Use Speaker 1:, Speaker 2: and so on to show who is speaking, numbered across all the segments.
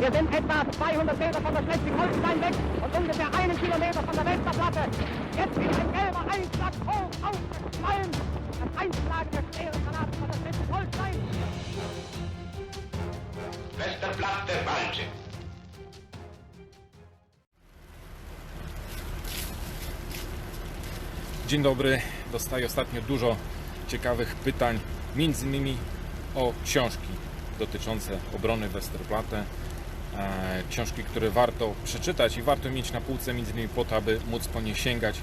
Speaker 1: Wir sind etwa 200 Meter von der Schleswig-Holstein weg und ungefähr einen Kilometer von der Westerplatte. Jetzt wird ein gelber Einschlag hoch aufgeschwollen. Das Einschlagen der schweren Granaten von der Schleswig-Holstein.
Speaker 2: Westerplatte walczy.
Speaker 3: Dzień dobry. Dostaję ostatnio dużo ciekawych pytań, między innymi o książki dotyczące obrony Westerplatte. E, Książki, które warto przeczytać i warto mieć na półce, między innymi po to, aby móc po nie sięgać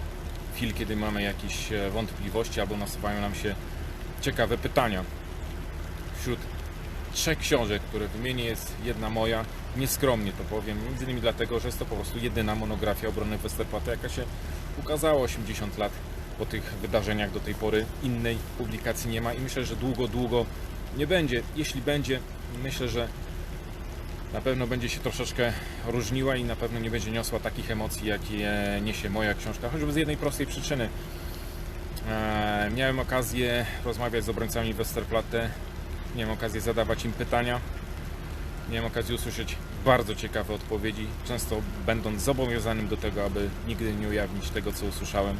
Speaker 3: w kiedy mamy jakieś e, wątpliwości albo nasuwają nam się ciekawe pytania. Wśród trzech książek, które wymienię, jest jedna moja. Nieskromnie to powiem, między innymi dlatego, że jest to po prostu jedyna monografia obrony Westerplatte, jaka się ukazała 80 lat po tych wydarzeniach do tej pory. Innej publikacji nie ma i myślę, że długo, długo nie będzie. Jeśli będzie, myślę, że na pewno będzie się troszeczkę różniła i na pewno nie będzie niosła takich emocji, jakie niesie moja książka, choćby z jednej prostej przyczyny. Eee, Miałem okazję rozmawiać z obrońcami Westerplatte, miałem okazję zadawać im pytania, miałem okazję usłyszeć bardzo ciekawe odpowiedzi, często będąc zobowiązanym do tego, aby nigdy nie ujawnić tego, co usłyszałem.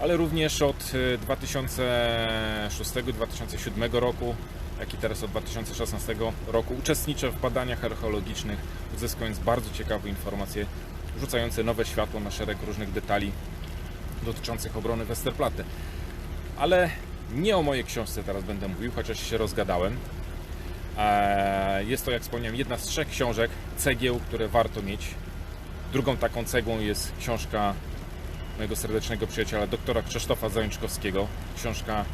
Speaker 3: Ale również od e, 2006-2007 roku, jak i teraz od 2016 roku uczestniczę w badaniach archeologicznych, uzyskując bardzo ciekawe informacje, rzucające nowe światło na szereg różnych detali dotyczących obrony Westerplatte. Ale nie o mojej książce teraz będę mówił, chociaż się rozgadałem. Eee, Jest to, jak wspomniałem, jedna z trzech książek, cegieł, które warto mieć. Drugą taką cegłą jest książka mojego serdecznego przyjaciela, doktora Krzysztofa Zajączkowskiego. Książka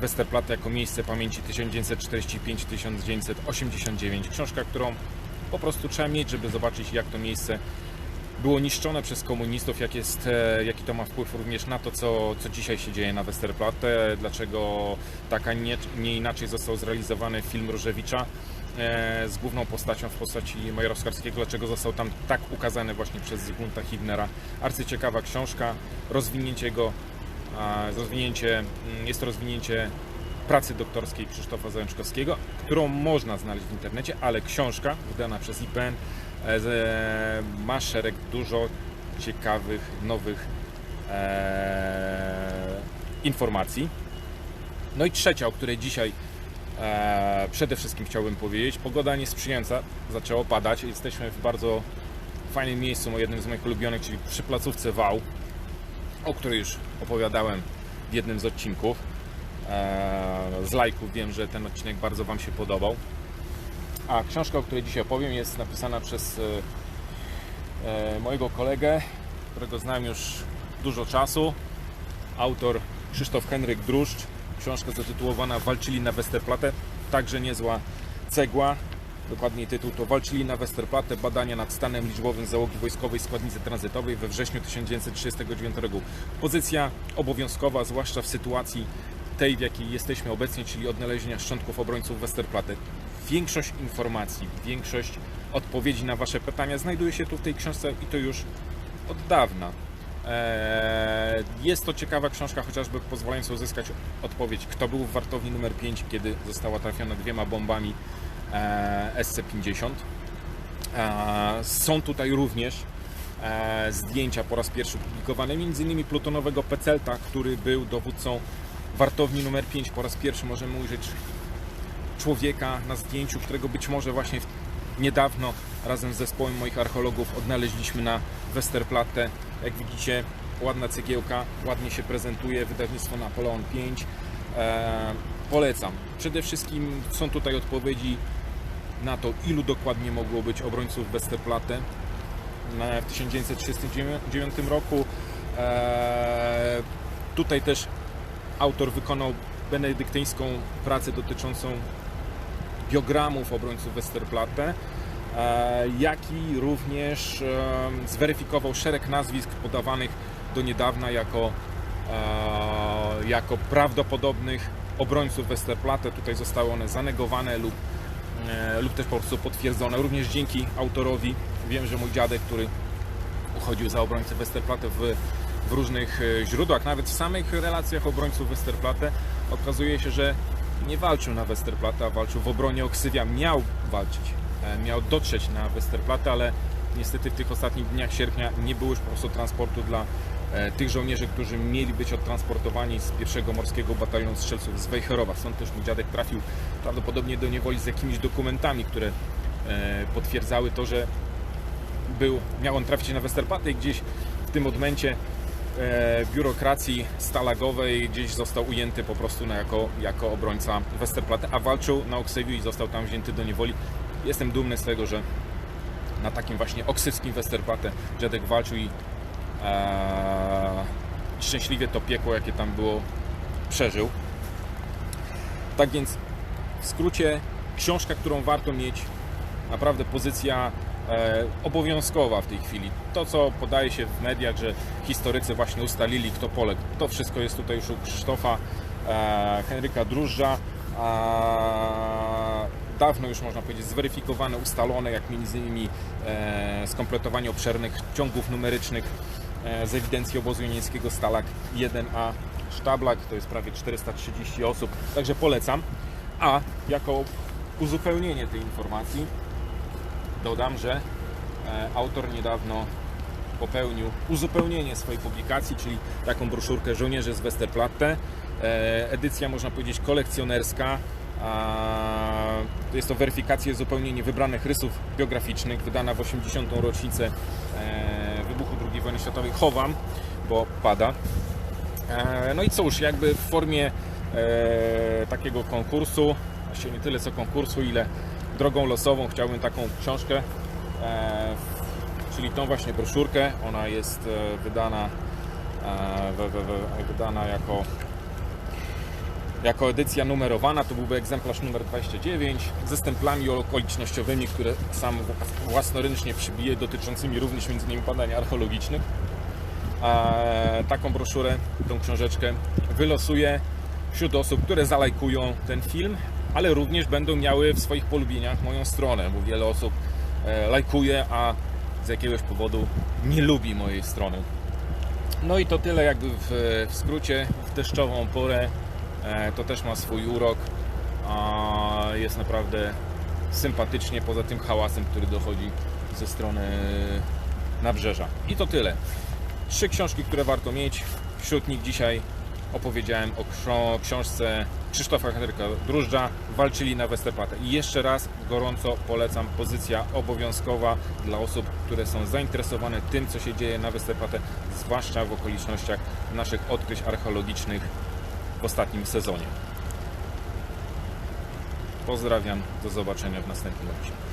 Speaker 3: Westerplatte jako miejsce pamięci 1945-1989. Książka, którą po prostu trzeba mieć, żeby zobaczyć, jak to miejsce było niszczone przez komunistów, jak jest, e, jaki to ma wpływ również na to, co, co dzisiaj się dzieje na Westerplatte, dlaczego tak, a nie, nie inaczej został zrealizowany film Różewicza e, z główną postacią w postaci Majorowskiego, dlaczego został tam tak ukazany właśnie przez Zygmunta Hibnera. Arcyciekawa książka, rozwinięcie go, a, rozwinięcie, mm, jest to rozwinięcie pracy doktorskiej Krzysztofa Zajączkowskiego, którą można znaleźć w internecie, ale książka wydana przez IPN e, ma szereg dużo ciekawych, nowych e, informacji. No i trzecia, o której dzisiaj e, przede wszystkim chciałbym powiedzieć. Pogoda niesprzyjająca, zaczęło padać. Jesteśmy w bardzo fajnym miejscu, jednym z moich ulubionych, czyli przy placówce Wał, o której już opowiadałem w jednym z odcinków. E, z lajków wiem, że ten odcinek bardzo Wam się podobał. A książka, o której dzisiaj opowiem, jest napisana przez e, e, mojego kolegę, którego znam już dużo czasu. Autor Krzysztof Henryk Druszcz. Książka zatytułowana Walczyli na Westerplatte. Także niezła cegła. Dokładniej tytuł to Walczyli na Westerplatte. Badania nad stanem liczbowym załogi wojskowej składnicy tranzytowej we wrześniu 1939 roku. Pozycja obowiązkowa, zwłaszcza w sytuacji tej, w jakiej jesteśmy obecnie, czyli odnalezienia szczątków obrońców Westerplatte. Większość informacji, większość odpowiedzi na Wasze pytania znajduje się tu w tej książce i to już od dawna. Eee, Jest to ciekawa książka, chociażby pozwalająca uzyskać odpowiedź, kto był w wartowni numer 5, kiedy została trafiona dwiema bombami SC-50. Eee, Są tutaj również eee, zdjęcia po raz pierwszy publikowane, m.in. plutonowego Pecelta, który był dowódcą wartowni numer 5. Po raz pierwszy możemy ujrzeć człowieka na zdjęciu, którego być może właśnie niedawno razem z zespołem moich archeologów odnaleźliśmy na Westerplatte. Jak widzicie, ładna cegiełka, ładnie się prezentuje, wydawnictwo Napoleon 5. E, polecam. Przede wszystkim są tutaj odpowiedzi na to, ilu dokładnie mogło być obrońców Westerplatte w 1939 roku. E, tutaj też autor wykonał benedyktyńską pracę dotyczącą biogramów obrońców Westerplatte, e, jak i również zweryfikował szereg nazwisk podawanych do niedawna jako, e, jako prawdopodobnych obrońców Westerplatte. Tutaj zostały one zanegowane lub, lub też po prostu potwierdzone. Również dzięki autorowi wiem, że mój dziadek, który uchodził za obrońcę Westerplatte w, w różnych e, źródłach, nawet w samych relacjach obrońców Westerplatte okazuje się, że nie walczył na Westerplatte, a walczył w obronie Oksywia. Miał walczyć e, miał dotrzeć na Westerplatte, ale niestety w tych ostatnich dniach sierpnia nie było już po prostu transportu dla e, tych żołnierzy, którzy mieli być odtransportowani z pierwszego Morskiego Batalionu Strzelców z Wejherowa. Stąd też mój dziadek trafił prawdopodobnie do niewoli z jakimiś dokumentami, które e, potwierdzały to, że był, miał on trafić na Westerplatte i gdzieś w tym momencie e, biurokracji stalagowej gdzieś został ujęty po prostu na, jako, jako obrońca Westerplatte, a walczył na Oksywiu i został tam wzięty do niewoli. Jestem dumny z tego, że na takim właśnie oksywskim Westerplatte dziadek walczył i e, szczęśliwie to piekło, jakie tam było, przeżył. Tak więc w skrócie książka, którą warto mieć, naprawdę pozycja e, obowiązkowa w tej chwili. To, co podaje się w mediach, że historycy właśnie ustalili, kto poległ, to wszystko jest tutaj już u Krzysztofa e, Henryka Drużdża. Dawno już można powiedzieć zweryfikowane, ustalone, jak między innymi e, skompletowanie obszernych ciągów numerycznych z ewidencji obozu niemieckiego Stalag 1A Sztablak, to jest prawie 430 osób, także polecam. A jako uzupełnienie tej informacji dodam, że e, autor niedawno popełnił uzupełnienie swojej publikacji, czyli taką broszurkę Żołnierze z Westerplatte. E, Edycja, można powiedzieć, kolekcjonerska. Jest to weryfikacja i uzupełnienie wybranych rysów biograficznych, wydana w 80. rocznicę e, II wojny światowej. Chowam, bo pada. E, No i cóż, jakby w formie e, takiego konkursu, właściwie nie tyle co konkursu, ile drogą losową chciałbym taką książkę, e, czyli tą właśnie broszurkę. Ona jest wydana, wydana jako, jako edycja numerowana. To byłby egzemplarz numer 29 ze stemplami okolicznościowymi, które sam własnoręcznie przybiję, dotyczącymi również m.in. badań archeologicznych e, taką broszurę, tą książeczkę wylosuję wśród osób, które zalajkują ten film, ale również będą miały w swoich polubieniach moją stronę, bo wiele osób e, lajkuje, a z jakiegoś powodu nie lubi mojej strony. No i to tyle jakby w, w skrócie, w deszczową porę to też ma swój urok, a jest naprawdę sympatycznie poza tym hałasem, który dochodzi ze strony nabrzeża. I to tyle trzy książki, które warto mieć. Wśród nich dzisiaj opowiedziałem o książce Krzysztofa Henryka Drużdża Walczyli na Westerplatte. I jeszcze raz gorąco polecam pozycja obowiązkowa dla osób, które są zainteresowane tym, co się dzieje na Westerplatte, zwłaszcza w okolicznościach naszych odkryć archeologicznych w ostatnim sezonie. Pozdrawiam, do zobaczenia w następnym odcinku.